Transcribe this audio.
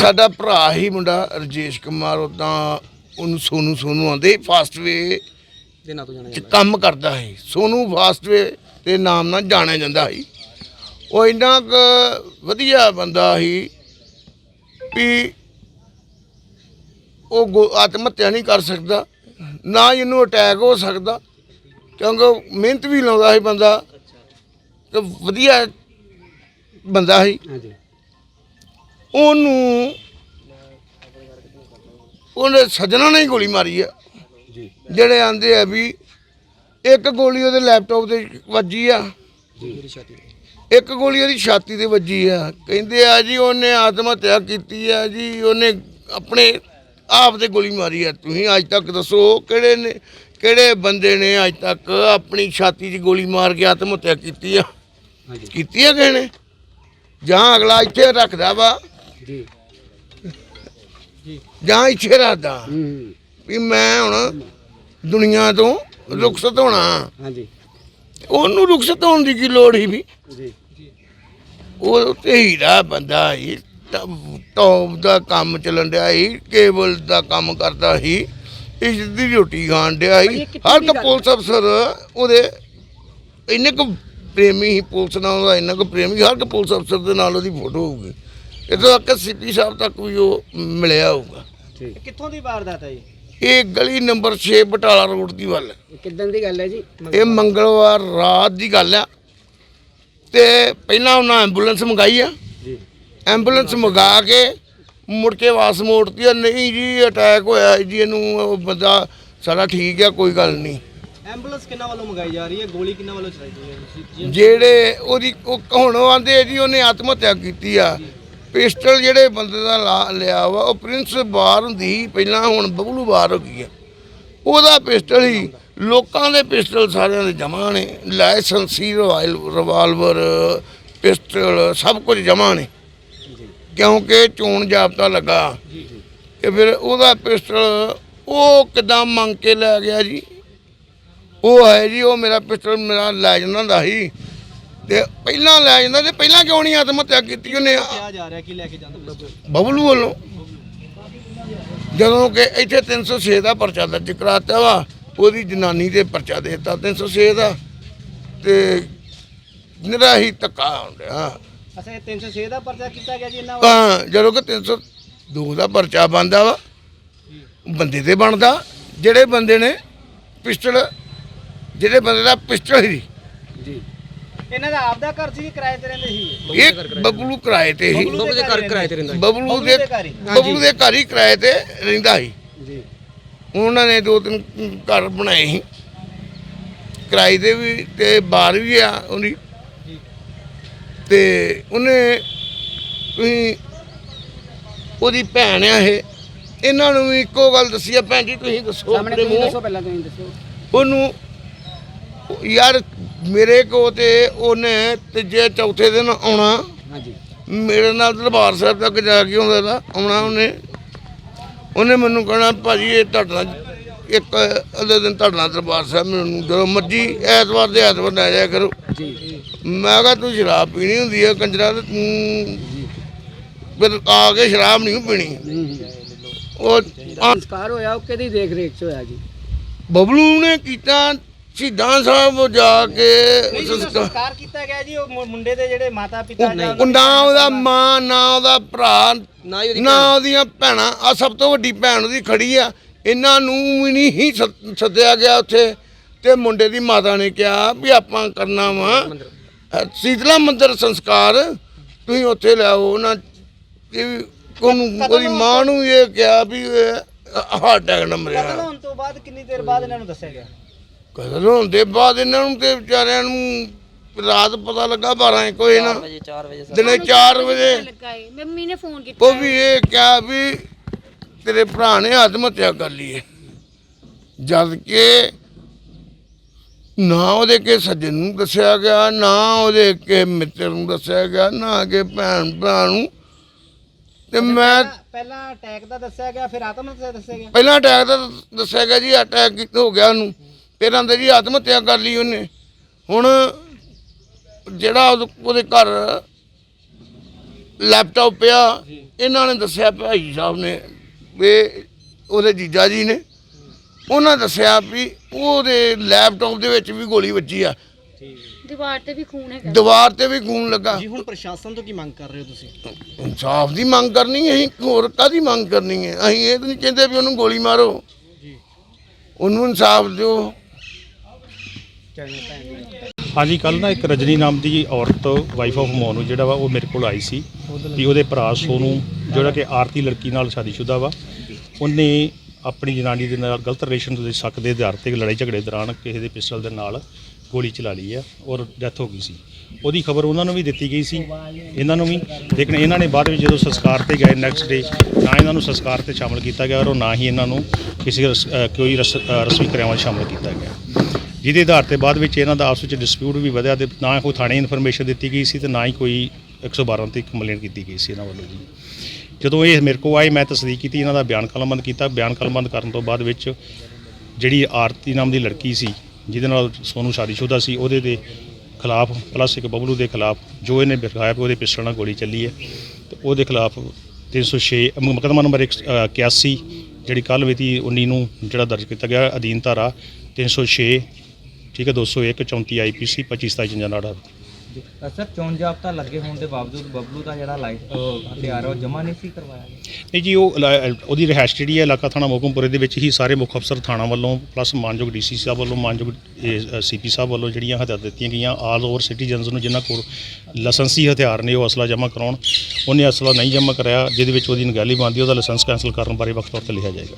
ਸਾਡਾ ਭਰਾ ਹੀ ਮੁੰਡਾ ਰਜੇਸ਼ ਕੁਮਾਰ ਉਦਾਂ ਉਹਨੂੰ ਸੋਨੂ ਸੋਨੂ ਆਂਦੇ ਫਾਸਟਵੇ ਦੇ ਨਾਂ ਤੋਂ ਜਾਣਿਆ ਚ ਕੰਮ ਕਰਦਾ ਹੈ ਸੋਨੂ ਫਾਸਟਵੇ ਦੇ ਨਾਮ ਨਾਲ ਜਾਣਿਆ ਜਾਂਦਾ ਸੀ। ਉਹ ਇੰਨਾ ਕੁ ਵਧੀਆ ਬੰਦਾ ਸੀ ਵੀ ਉਹ ਗੋ- ਆਤਮ ਹੱਤਿਆ ਨਹੀਂ ਕਰ ਸਕਦਾ ਨਾ ਹੀ ਇਹਨੂੰ ਅਟੈਕ ਹੋ ਸਕਦਾ ਕਿਉਂਕਿ ਉਹ ਮਿਹਨਤ ਵੀ ਲਾਉਂਦਾ ਸੀ ਬੰਦਾ। ਤੇ ਵਧੀਆ ਬੰਦਾ ਸੀ। ਹਾਂਜੀ। ਉਹਨੂੰ ਉਹਨੇ ਸੱਜਣਾ ਨੇ ਹੀ ਗੋਲੀ ਮਾਰੀ ਆ। ਜਿਹੜੇ ਆਂਦੇ ਆ ਵੀ ਇੱਕ ਗੋਲੀ ਉਹਦੇ ਲੈਪਟਾਪ ਤੇ ਵੱਜੀ ਆ। ਇੱਕ ਗੋਲੀ ਉਹਦੀ ਛਾਤੀ ਤੇ ਵੱਜੀ ਆ। ਕਹਿੰਦੇ ਆ ਜੀ ਉਹਨੇ ਆਤਮ ਹੱਤਿਆ ਕੀਤੀ ਆ ਜੀ ਉਹਨੇ ਆਪਣੇ ਆਪ ਤੇ ਗੋਲੀ ਮਾਰੀ ਆ। ਤੁਸੀਂ ਅੱਜ ਤੱਕ ਦੱਸੋ ਕਿਹੜੇ ਨੇ ਕਿਹੜੇ ਬੰਦੇ ਨੇ ਅੱਜ ਤੱਕ ਆਪਣੀ ਛਾਤੀ 'ਚ ਗੋਲੀ ਮਾਰ ਕੇ ਆਤਮ ਹੱਤਿਆ ਕੀਤੀ ਆ? ਕੀਤੀ ਆ ਕਿਸੇ ਨੇ? ਜਾਂ ਅਗਲਾ ਇੱਥੇ ਰੱਖਦਾ ਵਾ? ਜੀ। ਰੱਖਦਾ ਹੂੰ ਵੀ ਮੈਂ ਹੁਣ ਦੁਨੀਆ ਤੋਂ ਰੁਖਸਤ ਹੋਣਾ ਹਾਂਜੀ। ਉਹਨੂੰ ਰੁਖਸਤ ਹੋਣ ਦੀ ਕੀ ਲੋੜ ਸੀ ਵੀ? ਜੀ। ਉਹ ਤੇ ਹੀਰਾ ਬੰਦਾ ਸੀ ਟੌਪ ਦਾ ਕੰਮ ਚੱਲਣ ਡਿਆ ਸੀ ਕੇਬਲ ਦਾ ਕੰਮ ਕਰਦਾ ਸੀ ਇਸ ਦੀ ਰੋਟੀ ਖਾਣ ਡਿਆ ਸੀ। ਹਰ ਇੱਕ ਪੁਲਿਸ ਅਫਸਰ ਉਹਦੇ ਇੰਨੇ ਕੁ ਪ੍ਰੇਮੀ ਸੀ ਪੁਲਿਸ ਨਾਲ ਉਹਦਾ ਇੰਨਾ ਕੁ ਪ੍ਰੇਮੀ ਹਰ ਇੱਕ ਪੁਲਿਸ ਅਫਸਰ ਦੇ ਨਾਲ ਉਹਦੀ ਫੋਟੋ ਹੋਊਗੀ। ਇਦੋਂ ਤੱਕ ਸੀਪੀ ਸਾਹਿਬ ਤੱਕ ਵੀ ਉਹ ਮਿਲਿਆ ਹੋਊਗਾ। ਠੀਕ। ਕਿੱਥੋਂ ਦੀ ਵਾਰਦਾਤ ਹੈ ਜੀ? ਇਹ ਗਲੀ ਨੰਬਰ 6 ਬਟਾਲਾ ਰੋਡ ਦੀ ਵੱਲ। ਕਿੱਦਾਂ ਦੀ ਗੱਲ ਹੈ ਜੀ? ਇਹ ਮੰਗਲਵਾਰ ਰਾਤ ਦੀ ਗੱਲ ਆ। ਤੇ ਪਹਿਲਾਂ ਉਹਨਾਂ ਐਂਬੂਲੈਂਸ ਮੰਗਾਈ ਆ। ਜੀ। ਐਂਬੂਲੈਂਸ ਮੰਗਾ ਕੇ ਮੁੜ ਕੇ ਵਾਸ ਮੋੜਤੀ ਆ। ਨਹੀਂ ਜੀ ਅਟੈਕ ਹੋਇਆ ਜੀ ਇਹਨੂੰ ਉਹ ਬੰਦਾ ਸਾਡਾ ਠੀਕ ਆ ਕੋਈ ਗੱਲ ਨਹੀਂ। ਐਂਬੂਲੈਂਸ ਕਿੰਨਾ ਵੱਲੋਂ ਮੰਗਾਈ ਜਾ ਰਹੀ ਹੈ? ਗੋਲੀ ਕਿੰਨਾ ਵੱਲੋਂ ਚਲਾਈ ਗਈ ਹੈ? ਜੀ ਜਿਹੜੇ ਉਹਦੀ ਉਹ ਹੁਣ ਆਂਦੇ ਜੀ ਉਹਨੇ ਆਤਮ ਹੱਤਿਆ ਕੀਤੀ ਆ। ਪਿਸਟਲ ਜਿਹੜੇ ਬੰਦੇ ਦਾ ਲਾ- ਲਿਆ ਵਾ ਉਹ ਪ੍ਰਿੰਸ ਬਾਰ ਹੁੰਦੀ ਸੀ ਪਹਿਲਾਂ ਹੁਣ ਬਬਲੂ ਬਾਰ ਹੋ ਗਈ ਆ। ਉਹਦਾ ਪਿਸਟਲ ਹੀ ਲੋਕਾਂ ਦੇ ਪਿਸਟਲ ਸਾਰਿਆਂ ਦੇ ਜਮ੍ਹਾਂ ਨੇ ਲਾਇਸੈਂਸੀ ਰਵਾਇਲ ਰਿਵਾਲਵਰ ਪਿਸਟਲ ਸਭ ਕੁਝ ਜਮ੍ਹਾਂ ਨੇ। ਕਿਉਂਕਿ ਚੋਣ ਜਾਬਤਾ ਲੱਗਾ। ਤੇ ਫਿਰ ਉਹਦਾ ਪਿਸਟਲ ਉਹ ਕਿਦਾਂ ਮੰਗ ਕੇ ਲੈ ਗਿਆ ਜੀ? ਉਹ ਹੈ ਜੀ ਉਹ ਮੇਰਾ ਪਿਸਟਲ ਮੇਰਾ ਲੈ ਜਾਂਦਾ ਹੁੰਦਾ ਸੀ। ਤੇ ਪਹਿਲਾਂ ਲੈ ਜਾਂਦਾ ਤੇ ਪਹਿਲਾਂ ਕਿਉਂ ਨਹੀਂ ਆਤਮ ਹੱਤਿਆ ਕੀਤੀ ਉਹਨੇ? ਕਿਹਾ ਜਾ ਰਿਹਾ ਕਿ ਲੈ ਕੇ ਜਾਂਦਾ ਬਬਲੂ ਵੱਲੋਂ। ਜਦੋਂ ਕਿ ਇੱਥੇ 306 ਦਾ ਪਰਚਾ ਦਰਜ ਕਰਾਤਾ ਵਾ ਉਹਦੀ ਜਨਾਨੀ ਤੇ ਪਰਚਾ ਦੇ ਦਿੱਤਾ 306 ਦਾ। ਤੇ ਨਿਰਾ ਹੀ ਧੱਕਾ ਹੁੰਦਾ ਅੱਛਾ ਇਹ 306 ਦਾ ਪਰਚਾ ਕੀਤਾ ਗਿਆ ਜੀ ਇਹਨਾਂ ਤਾਂ ਜਦੋਂ ਕਿ 302 ਦਾ ਪਰਚਾ ਬੰਦਾ ਵਾ ਬੰਦੇ ਤੇ ਬਣਦਾ। ਜਿਹੜੇ ਬੰਦੇ ਨੇ ਪਿਸਟਲ ਜਿਹੜੇ ਬੰਦੇ ਦਾ ਪਿਸਟਲ ਸੀ ਜੀ। ਇਹਨਾਂ ਦਾ ਆਪਦਾ ਘਰ ਸੀ ਕਿ ਕਿਰਾਏ ਤੇ ਰਹਿੰਦੇ ਸੀ। ਇਹ ਬਬਲੂ ਕਿਰਾਏ ਤੇ ਸੀ। ਲੋਕ ਦੇ ਘਰ ਕਿਰਾਏ ਤੇ ਰਹਿੰਦਾ। ਬਬਲੂ ਬਬਲੂ ਦੇ ਹੀ। ਬਬਲੂ ਦੇ ਘਰ ਹੀ ਕਿਰਾਏ ਤੇ ਰਹਿੰਦਾ ਸੀ। ਜੀ। ਉਹਨਾਂ ਨੇ ਦੋ ਤਿੰਨ ਘਰ ਬਣਾਏ ਸੀ। ਕਿਰਾਏ ਦੇ ਵੀ ਤੇ ਬਾਹਰ ਵੀ ਆ ਉਹਦੀ। ਤੇ ਉਹਨੇ ਤੁਸੀਂ ਉਹਦੀ ਭੈਣ ਆ ਇਹ। ਇਹਨਾਂ ਨੂੰ ਵੀ ਇੱਕੋ ਗੱਲ ਦੱਸੀ ਆ ਭੈਣ ਜੀ ਤੁਸੀਂ ਦੱਸੋ ਸਾਹਮਣੇ ਆਪਣੇ ਮੂੰਹ। ਦੱਸੋ ਪਹਿਲਾਂ ਤੁਸੀਂ ਦੱਸੋ। ਉਹਨੂੰ ਯਾਰ ਮੇਰੇ ਕੋ ਤੇ ਉਹਨੇ ਤੀਜੇ ਚੌਥੇ ਦਿਨ ਆਉਣਾ। ਹਾਂਜੀ। ਮੇਰੇ ਨਾਲ ਦਰਬਾਰ ਸਾਹਿਬ ਤੱਕ ਜਾ ਕੇ ਆਉਂਦਾ ਦਾ ਆਉਣਾ ਉਹਨੇ। ਉਹਨੇ ਮੈਨੂੰ ਕਹਿਣਾ ਭਾਜੀ ਇਹ ਤੁਹਾਡੇ ਇੱਕ ਅਗਲੇ ਦਿਨ ਤੁਹਾਡੇ ਦਰਬਾਰ ਸਾਹਿਬ ਮੈਨੂੰ ਜਦੋਂ ਮਰਜ਼ੀ ਐਤਵਾਰ ਦੇ ਐਤਵਾਰ ਲੈ ਜਾਇਆ ਕਰੋ। ਮੈਂ ਕਿਹਾ ਤੂੰ ਸ਼ਰਾਬ ਪੀਣੀ ਹੁੰਦੀ ਹੈ ਕੰਜਰਾ ਤੇ ਤੂੰ ਫਿਰ ਆ ਕੇ ਸ਼ਰਾਬ ਨਹੀਂ ਪੀਣੀ। ਉਹ ਸੰਸਕਾਰ ਹੋਇਆ ਉਹ ਕਿਹਦੀ ਦੇਖ ਰੇਖ ਚ ਹੋਇਆ ਜੀ? ਬਬਲੂ ਨੇ ਕੀਤਾ ਸ਼ਹੀਦਾਂ ਸਾਹਿਬ ਜਾ ਕੇ ਸੰਸਕਾਰ- ਸੰਸਕਾਰ ਕੀਤਾ ਗਿਆ ਜੀ ਉਹ ਮੁ- ਮੁੰਡੇ ਦੇ ਜਿਹੜੇ ਮਾਤਾ ਪਿਤਾ ਜਾਂ ਉਹ ਨਾ ਉਹਦਾ ਮਾਂ ਨਾ ਉਹਦਾ ਭਰਾ ਨਾ ਹੀ ਉਹਦੀ ਨਾ ਉਹਦੀਆਂ ਭੈਣਾਂ ਆ ਸਭ ਤੋਂ ਵੱਡੀ ਭੈਣ ਉਹਦੀ ਖੜੀ ਆ। ਇਹਨਾਂ ਨੂੰ ਵੀ ਨਹੀਂ ਹੀ ਸੱਦ- ਸੱਦਿਆ ਗਿਆ ਉੱਥੇ। ਤੇ ਮੁੰਡੇ ਦੀ ਮਾਤਾ ਨੇ ਕਿਹਾ ਵੀ ਆਪਾਂ ਕਰਨਾ ਵਾ। ਸ਼ੀਤਲਾ ਮੰਦਿਰ। ਸੰਸਕਾਰ ਤੁਸੀਂ ਉੱਥੇ ਲਿਆਓ ਉਹਨਾਂ ਇਹ ਵੀ ਉਹਨੂੰ ਉਹਦੀ ਮਾਂ ਨੂੰ ਇਹ ਕਿਹਾ ਵੀ ਹਾਰਟ ਅਟੈਕ ਨਾ ਕਤਲ ਮਰਿਆ ਹੋਣ ਤੋਂ ਬਾਅਦ ਕਿੰਨੀ ਦੇਰ ਬਾਅਦ ਇਹਨਾਂ ਨੂੰ ਦੱਸਿਆ ਗਿਆ? ਹੋਣ ਦੇ ਬਾਅਦ ਇਹਨਾਂ ਨੂੰ ਤੇ ਵਿਚਾਰਿਆਂ ਨੂੰ ਰਾਤ ਪਤਾ ਲੱਗਾ 12 ਇੱਕ ਵਜੇ ਨਾ। ਦਿਨੇ 4 ਵਜੇ। ਲੱਗਾ ਏ। ਮੰਮੀ ਨੇ ਫੋਨ ਕੀਤਾ ਉਹ ਵੀ ਇਹ ਕਿਹਾ ਵੀ ਤੇਰੇ ਭਰਾ ਨੇ ਆਤਮ ਹੱਤਿਆ ਕਰ ਲਈ ਹੈ ਜਦ ਕਿ ਨਾ ਉਹਦੇ ਕੇ ਸੱਜਣ ਨੂੰ ਦੱਸਿਆ ਗਿਆ ਨਾ ਉਹਦੇ ਕੇ ਮਿੱਤਰ ਨੂੰ ਦੱਸਿਆ ਗਿਆ ਨਾ ਕਿ ਭੈਣ ਭਰਾ ਨੂੰ। ਤੇ ਮੈਂ ਪਹਿਲਾਂ- ਅਟੈਕ ਦਾ ਦੱਸਿਆ ਗਿਆ ਫਿਰ ਆਤਮ ਹੱਤਿਆ ਦੱਸਿਆ ਗਿਆ। ਪਹਿਲਾਂ ਅਟੈਕ ਦਾ ਦੱਸਿਆ ਗਿਆ ਜੀ ਅਟੈਕ ਹੋ ਗਿਆ ਉਹਨੂੰ? ਫਿਰ ਆਂਦੇ ਜੀ ਆਤਮ ਹੱਤਿਆ ਕਰ ਲਈ ਉਹਨੇ। ਹੁਣ ਜਿਹੜਾ ਉਹਦੇ ਘਰ ਲੈਪਟਾਪ ਪਿਆ ਇਹਨਾਂ ਨੇ ਦੱਸਿਆ ਭਾਈ ਸਾਹਿਬ ਨੇ ਵੀ ਉਹਦੇ ਜੀਜਾ ਜੀ ਨੇ। ਉਹਨਾਂ ਦੱਸਿਆ ਵੀ ਉਹਦੇ ਲੈਪਟਾਪ ਦੇ ਵਿੱਚ ਵੀ ਗੋਲੀ ਵੱਜੀ ਆ। ਦੀਵਾਰ ਤੇ ਵੀ ਖੂਨ ਹੈਗਾ। ਦੀਵਾਰ ਤੇ ਵੀ ਖੂਨ ਲੱਗਾ। ਜੀ ਹੁਣ ਪ੍ਰਸ਼ਾਸਨ ਤੋਂ ਕੀ ਮੰਗ ਕਰ ਰਹੇ ਹੋ ਤੁਸੀਂ? ਇਨਸਾਫ ਦੀ ਮੰਗ ਕਰਨੀ ਹੈ ਅਸੀਂ ਹੋਰ ਕਾਦੀ ਮੰਗ ਕਰਨੀ ਹੈ? ਅਸੀਂ ਇਹ ਤਾਂ ਨਹੀਂ ਕਹਿੰਦੇ ਵੀ ਉਹਨੂੰ ਗੋਲੀ ਮਾਰੋ। ਉਹਨੂੰ ਇਨਸਾਫ ਦਿਓ। ਹਾਂਜੀ ਕੱਲ ਨਾ ਇੱਕ ਰਜਨੀ ਨਾਮ ਦੀ ਔਰਤ ਵਾਈਫ ਆਫ ਮੋਨੂ ਜਿਹੜਾ ਵਾ, ਉਹ ਮੇਰੇ ਕੋਲ ਆਈ ਸੀ ਵੀ ਉਹਦੇ ਭਰਾ ਸੋਨੂੰ, ਜਿਹੜਾ ਕਿ ਆਰਤੀ ਲੜਕੀ ਨਾਲ ਸ਼ਾਦੀशुदा ਵਾ। ਉਹਨੇ ਆਪਣੀ ਜਨਾਨੀ ਦੇ ਨਾਲ ਗਲਤ ਰਿਲੇਸ਼ਨ ਦੇ ਸ਼ੱਕ ਦੇ ਆਧਾਰ ਤੇ ਲੜਾਈ ਝਗੜੇ ਦੌਰਾਨ ਕਿਸੇ ਦੇ ਪਿਸਟਲ ਦੇ ਨਾਲ ਗੋਲੀ ਚਲਾ ਲਈ ਆ ਔਰ ਡੈਥ ਹੋ ਗਈ ਸੀ। ਉਹਦੀ ਖਬਰ ਉਹਨਾਂ ਨੂੰ ਵੀ ਦਿੱਤੀ ਗਈ ਸੀ, ਇਹਨਾਂ ਨੂੰ ਵੀ। ਲੇਕਿਨ ਇਹਨਾਂ ਨੇ ਬਾਅਦ ਵਿੱਚ ਜਦੋਂ ਸੰਸਕਾਰ ਤੇ ਗਏ ਨੈਕਸਟ ਡੇ ਨਾ ਇਹਨਾਂ ਨੂੰ ਸੰਸਕਾਰ ਤੇ ਸ਼ਾਮਲ ਕੀਤਾ ਗਿਆ ਔਰ ਨਾ ਹੀ ਇਹਨਾਂ ਨੂੰ ਕਿਸੇ ਰਸ- ਕੋਈ ਰਸ- ਰਸਮੀ ਕਿਰਿਆਵਾਂ 'ਚ ਸ਼ਾਮਲ ਕੀਤਾ ਗਿਆ। ਜਿਹਦੇ ਆਧਾਰ ਤੇ ਬਾਅਦ ਵਿੱਚ ਇਹਨਾਂ ਦਾ ਆਪਸ ਵਿੱਚ ਡਿਸਪਿਊਟ ਵੀ ਵਧਿਆ ਤੇ ਨਾ ਕੋਈ ਥਾਣੇ ਇਨਫੋਰਮੇਸ਼ਨ ਦਿੱਤੀ ਗਈ ਸੀ ਤੇ ਨਾ ਹੀ ਕੋਈ 112 ਤੇ ਕੰਪਲੇਂਟ ਕੀਤੀ ਗਈ ਸੀ ਇਹਨਾਂ ਵੱਲੋਂ ਜੀ। ਜਦੋਂ ਇਹ ਮੇਰੇ ਕੋਲ ਆਏ, ਮੈਂ ਤਸਦੀਕ ਕੀਤੀ, ਇਹਨਾਂ ਦਾ ਬਿਆਨ ਕਲਮਬੰਦ ਕੀਤਾ। ਬਿਆਨ ਕਲਮਬੰਦ ਕਰਨ ਤੋਂ ਬਾਅਦ ਵਿੱਚ ਜਿਹੜੀ ਆਰਤੀ ਨਾਮ ਦੀ ਲੜਕੀ ਸੀ, ਜਿਹਦੇ ਨਾਲ ਸੋਨੂੰ ਸ਼ਾਦੀशुदा ਸੀ, ਉਹਦੇ ਦੇ ਖਿਲਾਫ, ਪਲੱਸ ਇੱਕ ਬਬਲੂ ਦੇ ਖਿਲਾਫ ਜੋ ਇਹਨੇ ਵਿਖਾਇਆ ਉਹਦੇ ਪਿਸਟਲ ਨਾਲ ਗੋਲੀ ਚੱਲੀ ਹੈ, ਤੇ ਉਹਦੇ ਖਿਲਾਫ 306 ਮੁਕੱਦਮਾ ਨੰਬਰ 81 ਜਿਹੜੀ ਕੱਲ੍ਹ ਮਿਤੀ 19 ਨੂੰ ਜਿਹੜਾ ਦਰਜ ਕੀਤਾ ਗਿਆ ਅਧੀਨ ਧਾਰਾ 306 ਠੀਕ ਹੈ 201 34 ਆਈਪੀਸੀ 25 27 ਜਨਾੜਾ ਸਰ ਚੋਣ ਜਾਬਤਾ ਲੱਗੇ ਹੋਣ ਦੇ ਬਾਵਜੂਦ ਬਬਲੂ ਦਾ ਜਿਹੜਾ ਲਾਈਟ ਹਥਿਆਰ ਹੈ ਉਹ ਜਮ੍ਹਾਂ ਨਹੀਂ ਸੀ ਕਰਵਾਇਆ ਗਿਆ? ਨਹੀਂ ਜੀ ਉਹ ਉਹਦੀ ਰਿਹਾਇਸ਼ ਜਿਹੜੀ ਹੈ ਇਲਾਕਾ ਥਾਣਾ ਮੋਕਮਪੁਰੇ ਦੇ ਵਿੱਚ ਹੀ ਸਾਰੇ ਮੁੱਖ ਅਫਸਰ ਥਾਣਾ ਵੱਲੋਂ ਪਲੱਸ ਮਾਨਯੋਗ ਡੀਸੀ ਸਾਹਿਬ ਵੱਲੋਂ ਮਾਨਯੋਗ ਸੀਪੀ ਸਾਹਿਬ ਵੱਲੋਂ ਜਿਹੜੀਆਂ ਹਦਾਇਤਾਂ ਦਿੱਤੀਆਂ ਗਈਆਂ ਆਲ ਓਵਰ ਸਿਟੀਜ਼ਨਸ ਨੂੰ ਜਿਨ੍ਹਾਂ ਕੋਲ ਲਾਇਸੈਂਸੀ ਹਥਿਆਰ ਨੇ ਉਹ ਅਸਲਾ ਜਮ੍ਹਾਂ ਕਰਾਉਣ ਉਹਨੇ ਅਸਲਾ ਨਹੀਂ ਜਮ੍ਹਾਂ ਕਰਾਇਆ ਜਿਹਦੇ ਵਿੱਚ ਉਹਦੀ ਨਗਾਲੀ ਬਣਦੀ ਉਹਦਾ ਲਾਇਸੈਂਸ ਕੈਂਸਲ ਕਰਨ ਬਾਰੇ ਵਕਤ ਤੌਰ ਤੇ ਲਿਖਿਆ ਜਾਏਗਾ।